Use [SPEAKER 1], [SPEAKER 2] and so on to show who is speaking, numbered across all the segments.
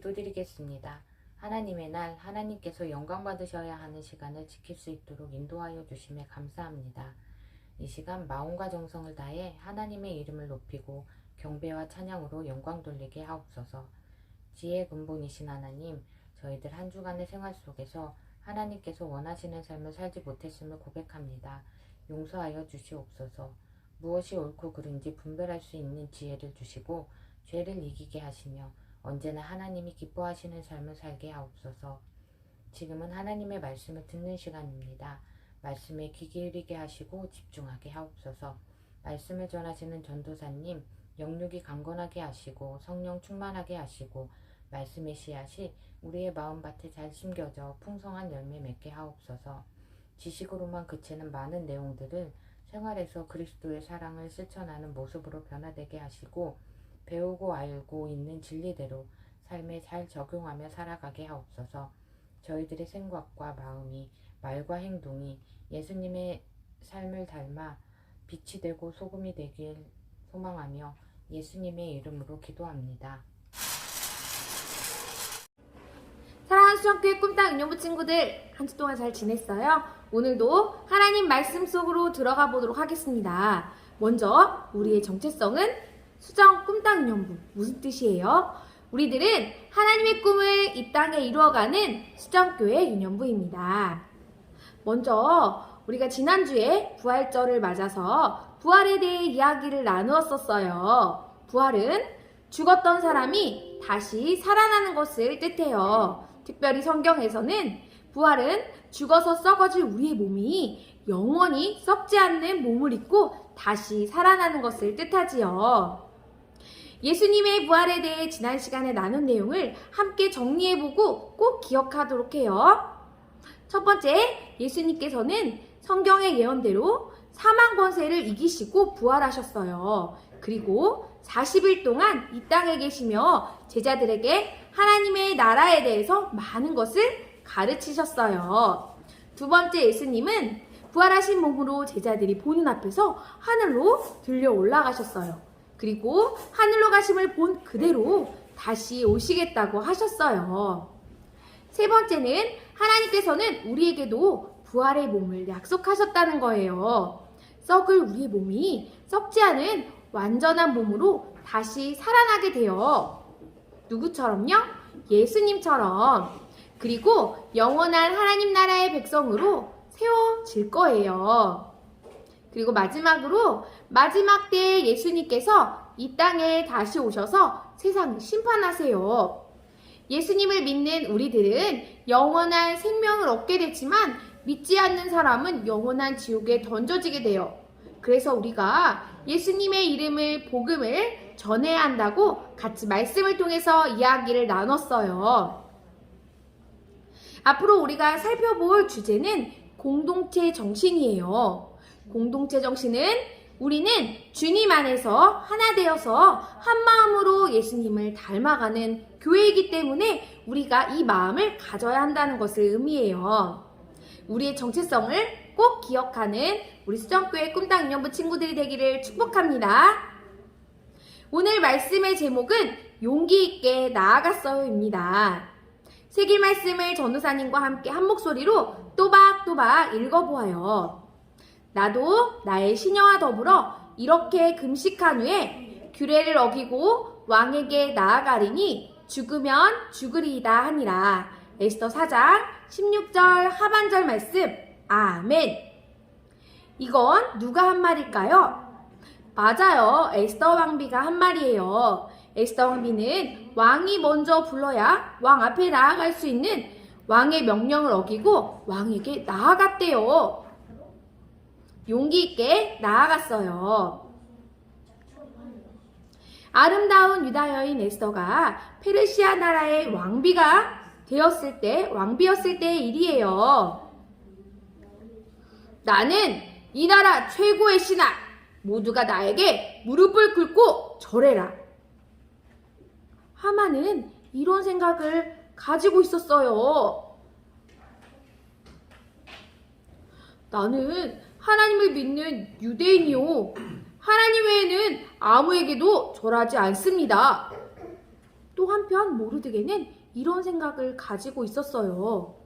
[SPEAKER 1] 기도드리겠습니다. 하나님의 날 하나님께서 영광 받으셔야 하는 시간을 지킬 수 있도록 인도하여 주심에 감사합니다. 이 시간 마음과 정성을 다해 하나님의 이름을 높이고 경배와 찬양으로 영광 돌리게 하옵소서. 지혜 근본이신 하나님, 저희들 한 주간의 생활 속에서 하나님께서 원하시는 삶을 살지 못했음을 고백합니다. 용서하여 주시옵소서. 무엇이 옳고 그른지 분별할 수 있는 지혜를 주시고 죄를 이기게 하시며 언제나 하나님이 기뻐하시는 삶을 살게 하옵소서. 지금은 하나님의 말씀을 듣는 시간입니다. 말씀에 귀 기울이게 하시고 집중하게 하옵소서. 말씀을 전하시는 전도사님, 영육이 강건하게 하시고 성령 충만하게 하시고 말씀의 씨앗이 우리의 마음밭에 잘 심겨져 풍성한 열매 맺게 하옵소서. 지식으로만 그치는 많은 내용들을 생활에서 그리스도의 사랑을 실천하는 모습으로 변화되게 하시고 배우고 알고 있는 진리대로 삶에 잘 적용하며 살아가게 하옵소서. 저희들의 생각과 마음이 말과 행동이 예수님의 삶을 닮아 빛이 되고 소금이 되길 소망하며 예수님의 이름으로 기도합니다.
[SPEAKER 2] 사랑하는 수정교회 꿈땅 인용부 친구들 한 주 동안 잘 지냈어요? 오늘도 하나님 말씀 속으로 들어가 보도록 하겠습니다. 먼저 우리의 정체성은 수정 꿈땅 인용부 무슨 뜻이에요? 우리들은 하나님의 꿈을 이 땅에 이루어가는 수정교회 유년부입니다. 먼저 우리가 지난주에 부활절을 맞아서 부활에 대해 이야기를 나누었었어요. 부활은 죽었던 사람이 다시 살아나는 것을 뜻해요. 특별히 성경에서는 부활은 죽어서 썩어질 우리의 몸이 영원히 썩지 않는 몸을 입고 다시 살아나는 것을 뜻하지요. 예수님의 부활에 대해 지난 시간에 나눈 내용을 함께 정리해보고 꼭 기억하도록 해요. 첫 번째, 예수님께서는 성경의 예언대로 사망 권세를 이기시고 부활하셨어요. 그리고 40일 동안 이 땅에 계시며 제자들에게 하나님의 나라에 대해서 많은 것을 가르치셨어요. 두 번째 예수님은 부활하신 몸으로 제자들이 보는 앞에서 하늘로 들려 올라가셨어요. 그리고 하늘로 가심을 본 그대로 다시 오시겠다고 하셨어요. 세 번째는 하나님께서는 우리에게도 부활의 몸을 약속하셨다는 거예요. 썩을 우리의 몸이 썩지 않은 완전한 몸으로 다시 살아나게 돼요. 누구처럼요? 예수님처럼. 그리고 영원한 하나님 나라의 백성으로 세워질 거예요. 그리고 마지막으로 마지막 때에 예수님께서 이 땅에 다시 오셔서 세상을 심판하세요. 예수님을 믿는 우리들은 영원한 생명을 얻게 되지만 믿지 않는 사람은 영원한 지옥에 던져지게 돼요. 그래서 우리가 예수님의 이름을 복음을 전해야 한다고 같이 말씀을 통해서 이야기를 나눴어요. 앞으로 우리가 살펴볼 주제는 공동체 정신이에요. 공동체 정신은 우리는 주님 안에서 하나 되어서 한 마음으로 예수님을 닮아가는 교회이기 때문에 우리가 이 마음을 가져야 한다는 것을 의미해요. 우리의 정체성을 꼭 기억하는 우리 수정교회 꿈땅 인연부 친구들이 되기를 축복합니다. 오늘 말씀의 제목은 용기 있게 나아갔어요입니다. 세길 말씀을 전우사님과 함께 한 목소리로 또박또박 읽어보아요. 나도 나의 시녀와 더불어 이렇게 금식한 후에 규례를 어기고 왕에게 나아가리니 죽으면 죽으리이다 하니라. 에스더 4장 16절 하반절 말씀. 아멘. 이건 누가 한 말일까요? 맞아요. 에스더 왕비가 한 말이에요. 에스더 왕비는 왕이 먼저 불러야 왕 앞에 나아갈 수 있는 왕의 명령을 어기고 왕에게 나아갔대요. 용기 있게 나아갔어요. 아름다운 유다 여인 에스더가 페르시아 나라의 왕비가 되었을 때, 왕비였을 때의 일이에요. 나는 이 나라 최고의 신하, 모두가 나에게 무릎을 꿇고 절해라. 하마는 이런 생각을 가지고 있었어요. 나는 하나님을 믿는 유대인이요. 하나님 외에는 아무에게도 절하지 않습니다. 또 한편 모르드게는 이런 생각을 가지고 있었어요.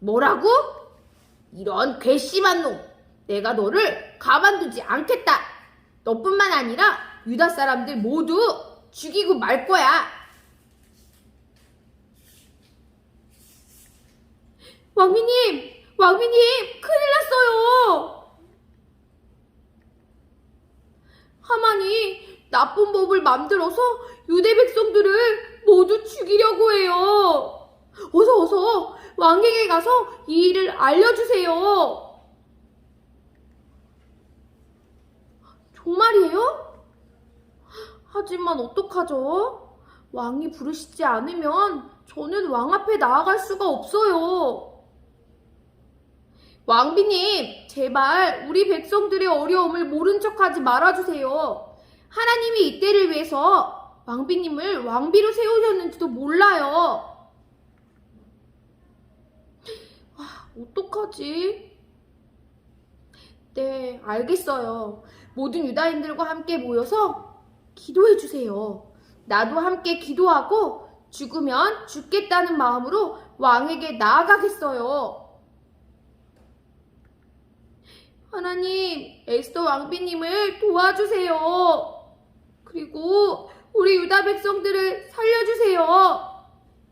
[SPEAKER 2] 뭐라고? 이런 괘씸한 놈! 내가 너를 가만두지 않겠다! 너뿐만 아니라 유다 사람들 모두 죽이고 말 거야! 왕비님! 왕비님! 큰일 났어요! 하만이 나쁜 법을 만들어서 유대 백성들을 모두 죽이려고 해요. 어서 어서 왕에게 가서 이 일을 알려주세요. 정말이에요? 하지만 어떡하죠? 왕이 부르시지 않으면 저는 왕 앞에 나아갈 수가 없어요. 왕비님, 제발 우리 백성들의 어려움을 모른 척하지 말아주세요. 하나님이 이때를 위해서 왕비님을 왕비로 세우셨는지도 몰라요. 와, 어떡하지? 네, 알겠어요. 모든 유다인들과 함께 모여서 기도해 주세요. 나도 함께 기도하고 죽으면 죽겠다는 마음으로 왕에게 나아가겠어요. 하나님, 에스더 왕비님을 도와주세요. 그리고 우리 유다 백성들을 살려주세요.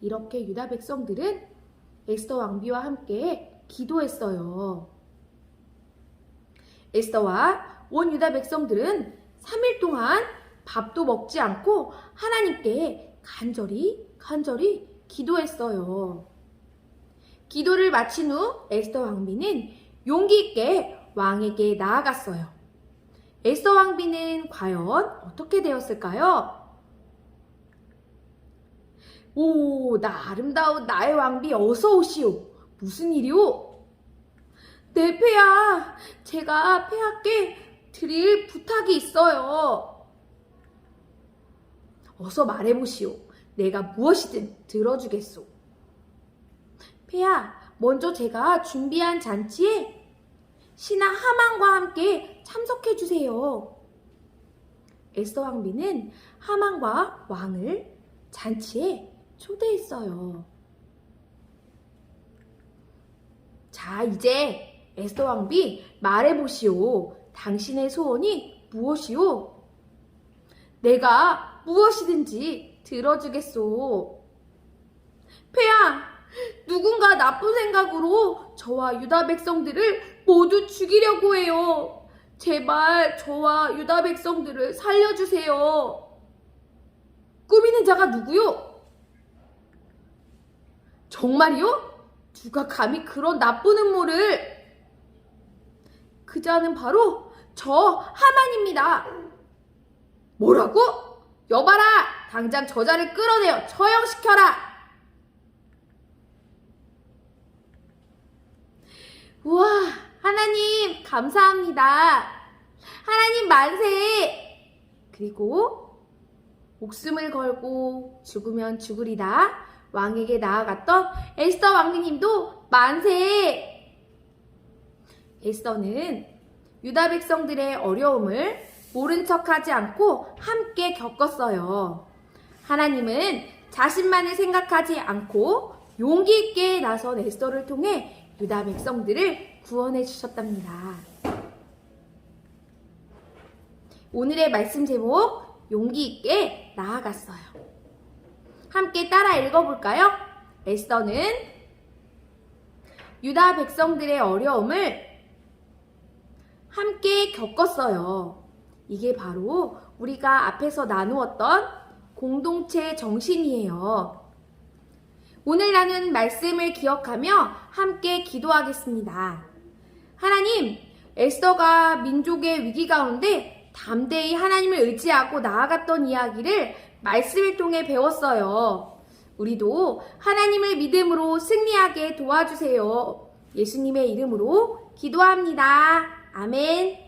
[SPEAKER 2] 이렇게 유다 백성들은 에스더 왕비와 함께 기도했어요. 에스더와 온 유다 백성들은 3일 동안 밥도 먹지 않고 하나님께 간절히 간절히 기도했어요. 기도를 마친 후 에스더 왕비는 용기 있게 왕에게 나아갔어요. 에스더 왕비는 과연 어떻게 되었을까요? 오, 나 아름다운 나의 왕비 어서 오시오. 무슨 일이오? 네, 폐하. 제가 폐하께 드릴 부탁이 있어요. 어서 말해보시오. 내가 무엇이든 들어주겠소. 폐하, 먼저 제가 준비한 잔치에 신하 하만과 함께 참석해 주세요. 에스더 왕비는 하만과 왕을 잔치에 초대했어요. 자, 이제 에스더 왕비 말해보시오. 당신의 소원이 무엇이오? 내가 무엇이든지 들어주겠소. 폐하, 누군가 나쁜 생각으로 저와 유다 백성들을 모두 죽이려고 해요. 제발 저와 유다 백성들을 살려주세요. 꾸미는 자가 누구요? 정말이요? 누가 감히 그런 나쁜 음모를? 그 자는 바로 저 하만입니다. 뭐라고? 여봐라! 당장 저자를 끌어내어 처형시켜라! 우와, 하나님, 감사합니다. 하나님 만세! 그리고 목숨을 걸고 죽으면 죽으리다. 왕에게 나아갔던 에스더 왕비님도 만세! 에스더는 유다 백성들의 어려움을 모른 척하지 않고 함께 겪었어요. 하나님은 자신만을 생각하지 않고 용기 있게 나선 에스더를 통해 유다 백성들을 구원해 주셨답니다. 오늘의 말씀 제목 용기 있게 나아갔어요. 함께 따라 읽어볼까요? 에스더는 유다 백성들의 어려움을 함께 겪었어요. 이게 바로 우리가 앞에서 나누었던 공동체 정신이에요. 오늘 나눈 말씀을 기억하며 함께 기도하겠습니다. 하나님, 에스더가 민족의 위기 가운데 담대히 하나님을 의지하고 나아갔던 이야기를 말씀을 통해 배웠어요. 우리도 하나님을 믿음으로 승리하게 도와주세요. 예수님의 이름으로 기도합니다. 아멘.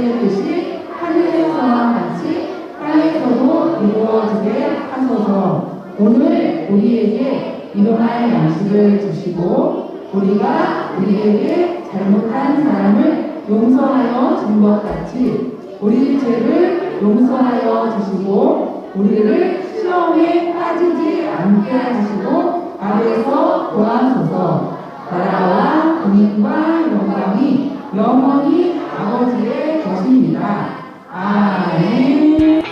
[SPEAKER 3] 뜻이 하늘에서와 같이 땅에서도 이루어지게 하소서. 오늘 우리에게 일용할 양식을 주시고 우리가 우리에게 잘못한 사람을 용서하여 준 것 같이 우리 죄를 용서하여 주시고 우리를 시험에 빠지지 않게 하시고 아래서 도와소서 나라와 공인과 영광이 영원히 아버지의 것입니다. 아멘.